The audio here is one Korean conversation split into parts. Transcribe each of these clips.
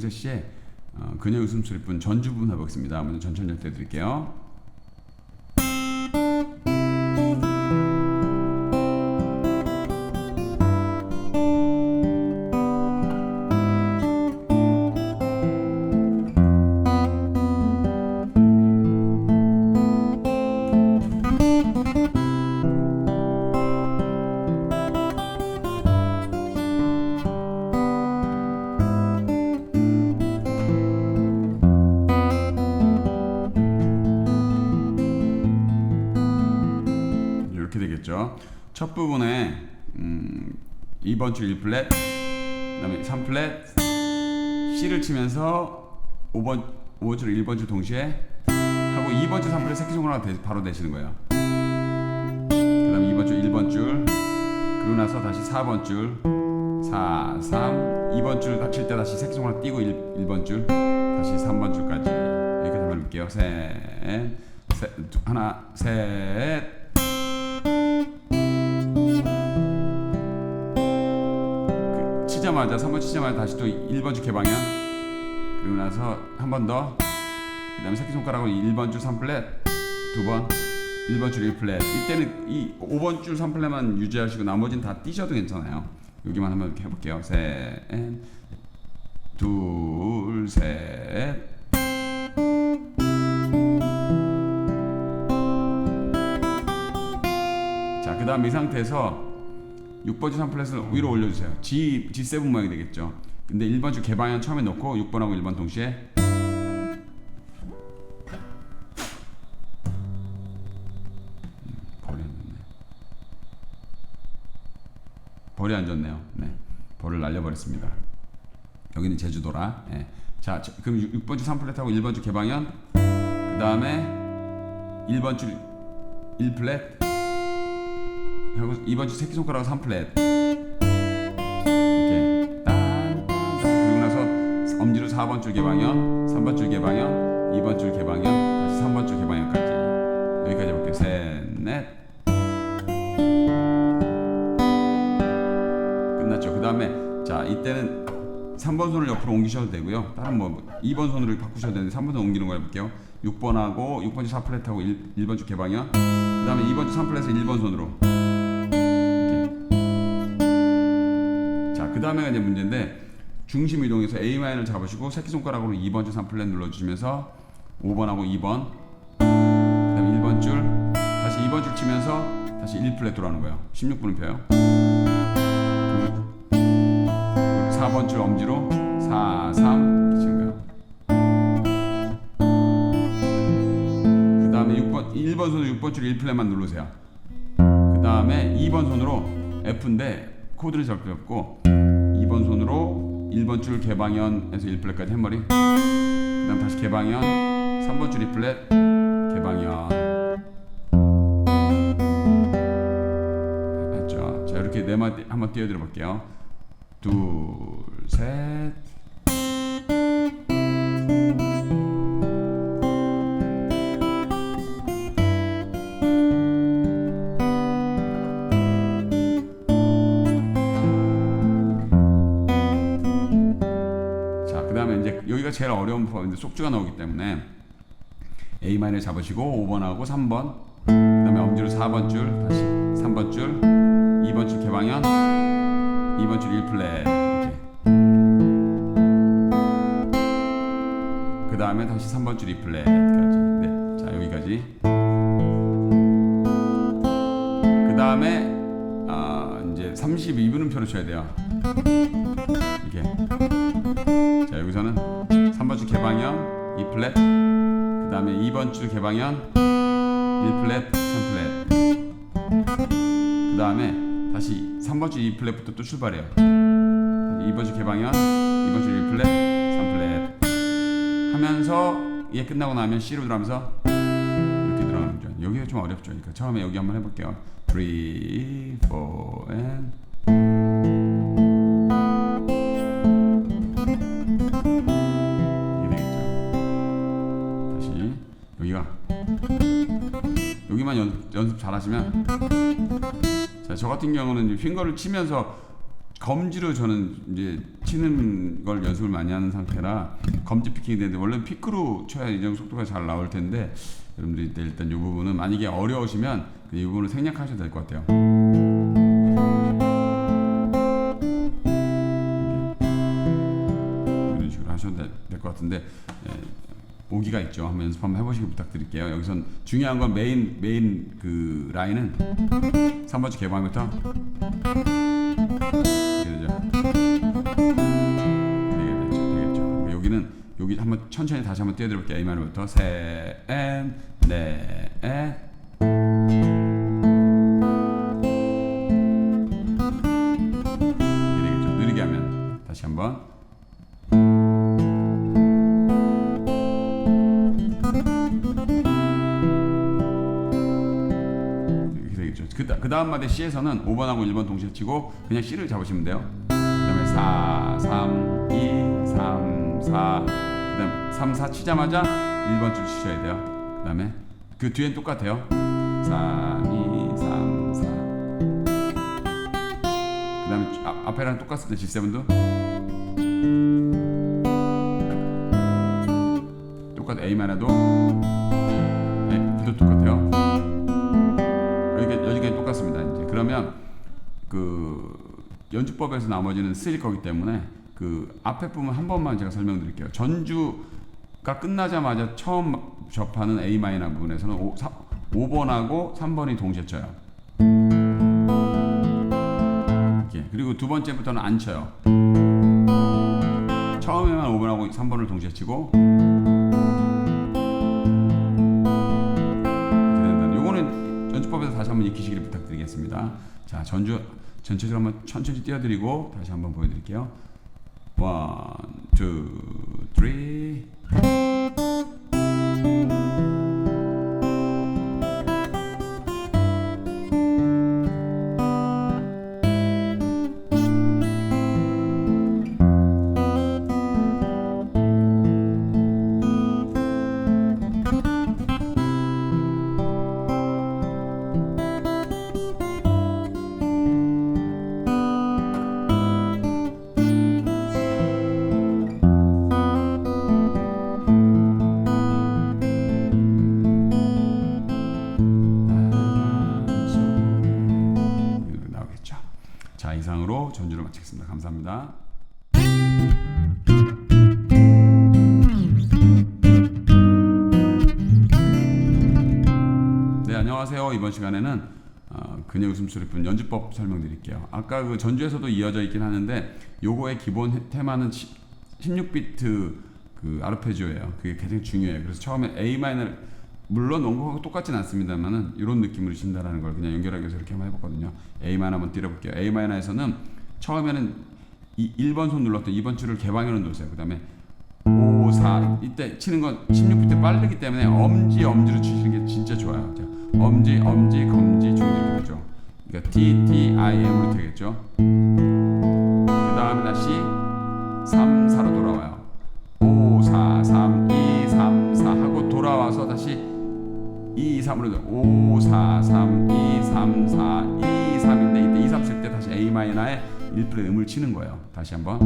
김용세 씨의 어, 그녀의 웃음소리뿐 전주 부분 해보겠습니다. 먼저 전천절 때 드릴게요. 첫 부분에 음, 2번 줄 1플랫, 그다음에 3플랫, C를 치면서 5번 5번 줄 1번 줄 동시에 하고 2번 줄 3플랫 새끼손가락 대- 바로 대시는 거예요. 그다음에 2번 줄 1번 줄 그러고 나서 다시 4번 줄 4, 3, 2번 줄칠때 다시 새끼손가락 띄고 1, 1번 줄 다시 3번 줄까지 한번 해볼게요. 셋, 셋, 두- 하나, 셋. 치자마자 3번 치자마자 다시 또 1번 줄 개방향 그리고 나서 한 번 더 그 다음에 새끼손가락으로 1번 줄 3플랫 두번 1번 줄 1플랫 이때는 이 5번 줄 3플랫만 유지하시고 나머지는 다 띄셔도 괜찮아요. 여기만 한번 이렇게 해볼게요. 셋둘셋. 자, 그 다음 이 상태에서 6번 줄 3플랫을 위로 올려주세요. G, G7 모양이 되겠죠. 근데 1번 줄 개방향 처음에 놓고 6번하고 1번 동시에 음, 벌이 안 좋네. 벌이 안 좋네요. 네. 벌을 날려버렸습니다. 여기는 제주도라. 예. 자, 저- 그럼 6, 번줄 3플랫하고 1번 줄 개방향 그 다음에 1번 줄 1플랫 하고 2번 줄 새끼손가락 3플랫. 이렇게. 딴, 딴, 딴. 그리고 나서 엄지로 4번 줄 개방향 3번 줄 개방향 2번 줄 개방향 다시 3번 줄 개방향까지. 여기까지 해볼게요. 셋넷. 끝났죠. 그 다음에 자 이때는 3번 손을 옆으로 옮기셔도 되고요. 다른 뭐 2번 손으로 바꾸셔도 되는데 3번 손 옮기는 거 해볼게요. 6번하고 6번 줄 4플랫하고 1, 1번 줄 개방향 그 다음에 2번 줄 3플랫에서 1번 손으로 자, 그 다음에가 이제 문제인데 중심 이동해서 A 마이너를 잡으시고 새끼손가락으로 2번 줄 3플랫 눌러주시면서 5번하고 2번 그다음에 1번 줄 다시 2번 줄 치면서 다시 1플랫 돌아오는 거예요. 16분음표요. 그리고 4번 줄 엄지로 4, 3 이렇게 치는 거예요. 그 다음에 6번 1번 손으로 6번 줄 1플랫만 누르세요. 그 다음에 2번 손으로 F인데 코드를 없고 2번 손으로 1번 줄 개방현에서 1플랫까지 해머리. 그 다음 다시 개방현. 3번 줄 2플랫. 개방현. 맞죠? 자 이렇게 네 마디 한번 띄워드려 볼게요. 둘셋 그 다음에 이제 여기가 제일 어려운 부분인데 속주가 나오기 때문에 A 마이너 잡으시고 5번하고 3번, 그 다음에 엄지로 4번 줄, 다시 3번 줄, 2번 줄 개방현, 2번 줄 1플랫 이렇게. 그 다음에 다시 3번 줄 2플랫까지. 네, 자 여기까지. 그 다음에 아, 이제 32분음표로 쳐야 돼요. 이게. 자 여기서는 3번 줄 개방형 2 플랫. 그 다음에 2번 줄 개방형 1 플랫 3 플랫. 그 다음에 다시 3번 줄 2 플랫부터 또 출발해요. 다시 2번 줄 개방형 2번 줄 1 플랫 3 플랫. 하면서 얘 끝나고 나면 C로 들어가면서 이렇게 들어가는 거죠. 여기가 좀 어렵죠. 그러니까 처음에 여기 한번 해볼게요. 3, 4, and 연, 연습 잘하시면 자 저 같은 경우는 이제 핑거를 치면서 검지로 저는 이제 치는 걸 연습을 많이 하는 상태라 검지 피킹이 되는데 원래 피크로 쳐야 이 정도 속도가 잘 나올 텐데 여러분들이 일단 이 부분은 만약에 어려우시면 그이 부분을 생략하셔도 될 것 같아요. 이런 식으로 하셔도 될 것 같은데 예, 오기가 있죠. 한번 연습 한번 해보시기 부탁드릴게요. 여기선 중요한 건 메인 메인 그 라인은 3번째 개방부터 이렇게 되죠. 되겠죠, 되겠죠. 여기는 여기 한번 천천히 다시 한번 띄워드릴게요. A 마이너부터 셋, 넷, 넷. 이렇게 되겠죠. 느리게 하면 다시 한번. 다음 마디 C에서는 5번하고 1번 동시에 치고 그냥 C를 잡으시면 돼요. 그 다음에 4, 3, 2, 3, 4. 그 다음 3, 4 치자마자 1번 줄 치셔야 돼요. 그 다음에 그 뒤엔 똑같아요. 3, 2, 3, 4. 그 다음에 앞, 앞에랑 똑같을 때 G7도 똑같아 A 마나도 네, B도 똑같아요. 똑같습니다. 이제 그러면 그 연주법에서 나머지는 쓰일 거기 때문에 그 앞에 부분 한 번만 제가 설명드릴게요. 전주가 끝나자마자 처음 접하는 A 마이너 부분에서는 5, 5번하고 3번이 동시에 쳐요. 이렇게. 그리고 두 번째부터는 안 쳐요. 처음에만 5번하고 3번을 동시에 치고 익히시기를 부탁드리겠습니다. 자, 전주 전체적으로 한번 천천히 띄워드리고 다시 한번 보여드릴게요. 원, 투, 쓰 자 이상으로 전주를 마치겠습니다. 감사합니다. 네 안녕하세요. 이번 시간에는 어, 그녀 웃음소리뿐 연주법 설명드릴게요. 아까 그 전주에서도 이어져 있긴 하는데 요거의 기본 해- 테마는 16비트 그 아르페지오예요. 그게 가장 중요해요. 그래서 처음에 A 마이너를 물론 원곡하고 똑같진 않습니다만은 이런 느낌으로 친다라는 걸 그냥 연결하기 위해서 이렇게 한번 해봤거든요. A 마이너 한번 띄워볼게요. A 마이너에서는 처음에는 이 1번 손 눌렀던 2번 줄을 개방해놓은 놓으세요. 그 다음에 5, 4 이때 치는 건 16비트 빠르기 때문에 엄지 엄지로 치시는 게 진짜 좋아요. 자, 엄지 엄지 검지 중지 되죠. 그러니까 T T I M으로 되겠죠. 그 다음에 다시 3, 3으로 5, 4, 3, 2, 3, 4, 2, 3인데 이때 2, 3 쓸 때 다시 A 마이너에 1플랫 음을 치는 거예요. 다시 한번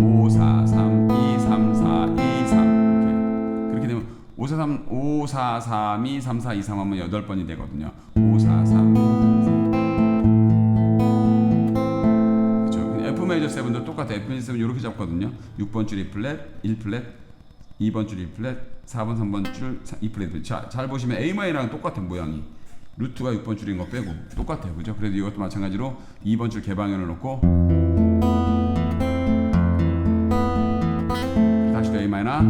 5, 4, 3, 2, 3, 4, 2, 3 이렇게 그렇게 되면 5, 4, 3, 5, 4, 3, 2, 3, 4, 2, 3 하면 8번이 되거든요. 5, 4, 3, 2, 3 그렇죠. F 메이저 7도 똑같아. F 메이저 7 이렇게 잡거든요. 6번 줄 E 플랫, 1 플랫, 2번 줄 E 플랫, 4번 3번 줄 2 플랫. 자, 잘 보시면 A 마이너랑 똑같은 모양이. 루트가 6번 줄인 거 빼고 똑같아요. 그죠? 그래도 이것도 마찬가지로 2번 줄 개방현을 놓고 다시 또 A 마이너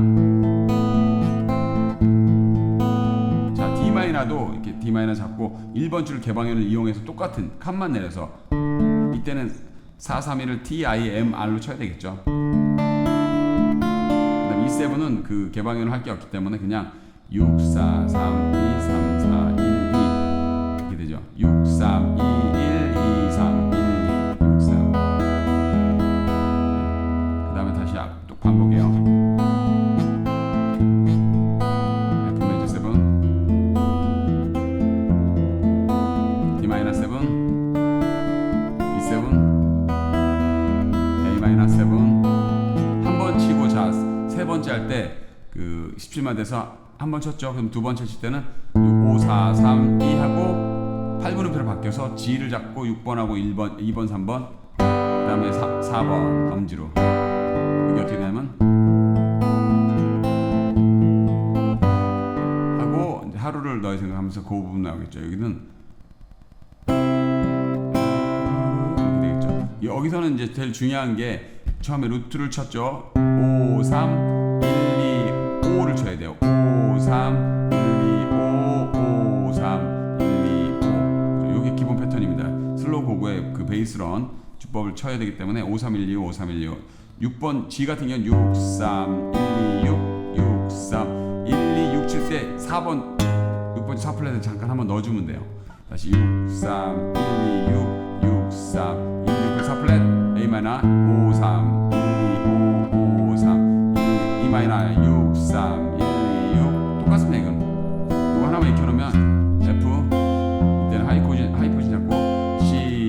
자 D 마이너도 이렇게 D 마이너 잡고 1번 줄 개방현을 이용해서 똑같은 칸만 내려서 이때는 4, 3, 1을 T, I, M, R로 쳐야 되겠죠 그다음 E7은 그 개방현을 할 게 없기 때문에 그냥 6, 4, 3, 2, 3, 4, 1, 2 이렇게 되죠. 6, 3, 2, 1, 2, 3, 67만 돼서 한 번 쳤죠. 그럼 두 번째 칠 때는 5, 4, 3, 2 하고 8분음표로 바뀌어서 G를 잡고 6번하고 1번, 2번, 3번 그 다음에 4, 4번 엄지로 이게 어떻게 되냐면 하고 이제 하루를 너의 생각하면서 그 부분 나오겠죠. 여기는. 여기서는 이제 제일 중요한 게 처음에 루트를 쳤죠. 5, 3, 1, 2, 5를 쳐야 돼요. 5, 3, 1, 2, 5, 5, 3, 1, 2, 5. 이게 기본 패턴입니다. 슬로우 고고의 그 베이스런 주법을 쳐야 되기 때문에 5, 3, 1, 2, 5, 3, 1, 2, 5. 6번 G 같은 경우는 6, 3, 1, 2, 6, 6, 3, 1, 2, 6칠때 4번 6번 4플랫을 잠깐 한번 넣어주면 돼요. 다시 6, 3, 1, 2, 6, 6, 3, 1, 6, 4플랫 A 마이너 5, 3, 1, 2, 5, 5, 3, 1, 2 마이너 6, 3, 1, 2, 6 똑같습니다 이건. 이거 하나만 익혀놓으면 F 이때는 하이 포진 하이 포진 잡고 C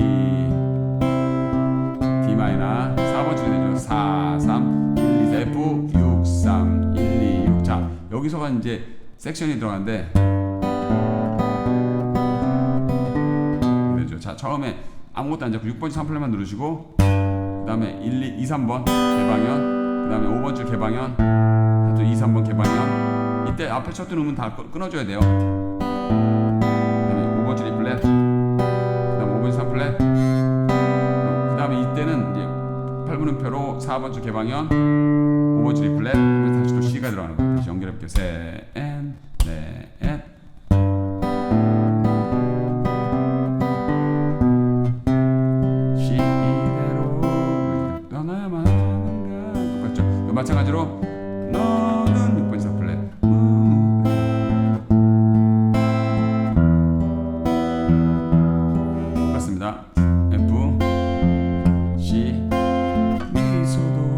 D 마이너 4번 줄이 되죠. 4, 3, 1, 2, F 6, 3, 1, 2, 6. 자 여기서가 이제 섹션이 들어가는데 그렇죠. 자 처음에 아무것도 안 잡고 6번 3플랫만 누르시고 그 다음에 1, 2, 2, 3번 개방현 그 다음에 5번 줄 개방현 또 2, 3번 개방현 이때 앞에 쳤던 음은 다 끊- 끊어줘야 돼요. 그 다음에 5번 줄 2플랫 그 다음에 5번 줄 3플랫 그 다음에 이때는 이제 8분음표로 4번 줄 개방현 5번 줄 2플랫 그래서 다시 또 C가 들어가는 거예요. 다시 셋, 넷 시대로 떠나야만 하는가? 똑같죠? 마찬가지로 너는 6번 4 플랫 맞습니다. F C 미소도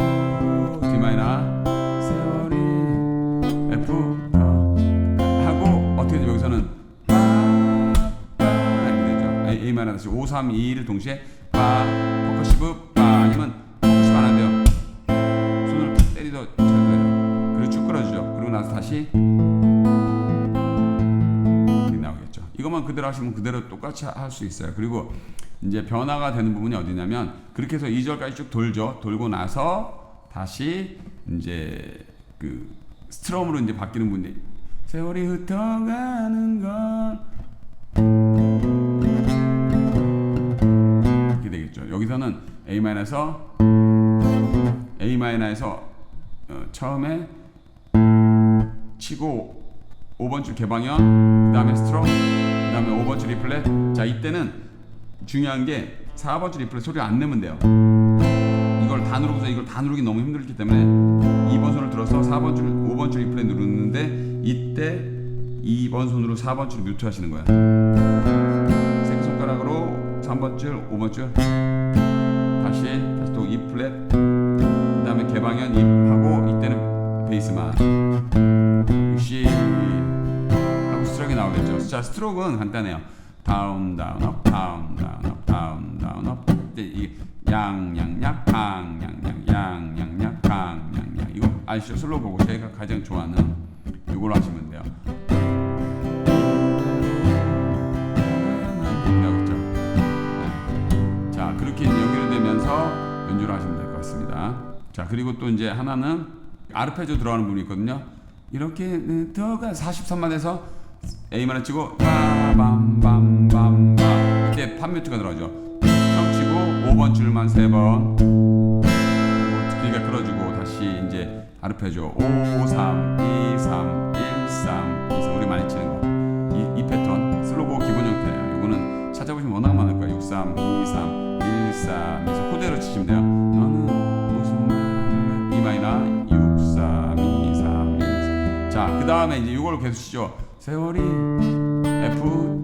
D 마이너 세월이 F 더 하고 어떻게 되죠 여기서는? 빠 이렇게 되죠. A, 마이너 다시 5 3 2 1을 동시에 그대로 하시면 그대로 똑같이 할 수 있어요 그리고 이제 변화가 되는 부분이 어디냐면 그렇게 해서 2절까지 쭉 돌죠 돌고 나서 다시 이제 그 스트럼으로 이제 바뀌는 분이 세월이 흩어가는 건 이렇게 되겠죠. 여기서는 A 마이너에서 A 마이너에서 어, 처음에 치고 5번 줄 개방현, 그 다음에 스트럼, 그 다음에 5번 줄 리플렛. 자 이때는 중요한 게 4번 줄 리플렛 소리 안 내면 돼요. 이걸 다 누르고서 이걸 다 누르기 너무 힘들기 때문에 2번 손을 들어서 4번 줄, 5번 줄 리플렛 누르는데 이때 2번 손으로 4번 줄 뮤트 하시는 거야. 새끼 손가락으로 3번 줄, 5번 줄 간단해요. 다운 다운 업 다운 다운 업 다운 다운 업 이제 이 양양양 강양양 양양양 강양양 이거 아시죠? 슬로우 보고 제가 가장 좋아하는 이걸로 하시면 돼요. 자 그렇게 연결되면서 연주를 하시면 될 것 같습니다. 자 그리고 또 이제 하나는 아르페지오 들어가는 부분이 있거든요. 이렇게 더가 43만에서 A만을 치고 빠밤밤밤밤 이때 팝뮤트가 들어가죠. 처음 치고 5번 줄만 3번 길게 끌어주고 다시 이제 아르페지오 5 3 2 3 1 3 2 3 우리 많이 치는 거. 이, 이 패턴 슬로고 기본 형태예요. 이거는 찾아보시면 워낙 많을 거예요. 6 3 2 3 1 3 2 3 그대로 치시면 돼요. 너는 무슨 말을 이 마이너 6 3 2 3 1 3 자, 그 다음에 이제 이걸 계속 치죠. 세월이 F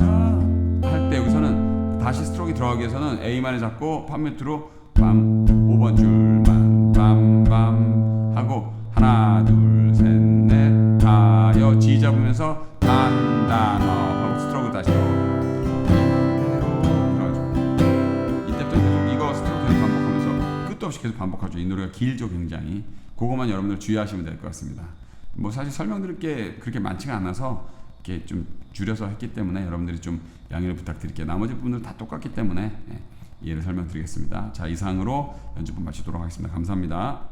할때 여기서는 다시 스트로크 들어가기 위해서는 A만을 잡고 팝뮤트로 빰 5번 줄만 빰빰 하고 하나 둘 셋 넷 다여 G 잡으면서 단단어 하고 스트로크 다시 들어가죠. 이때부터 없이 계속 반복하죠. 이 노래가 길죠 굉장히. 그것만 여러분들 주의하시면 될 것 같습니다. 뭐 사실 설명드릴 게 그렇게 많지가 않아서 이렇게 좀 줄여서 했기 때문에 여러분들이 좀 양해를 부탁드릴게요. 나머지 부분들 다 똑같기 때문에 예, 이해를 설명드리겠습니다. 자, 이상으로 연주분 마치도록 하겠습니다. 감사합니다.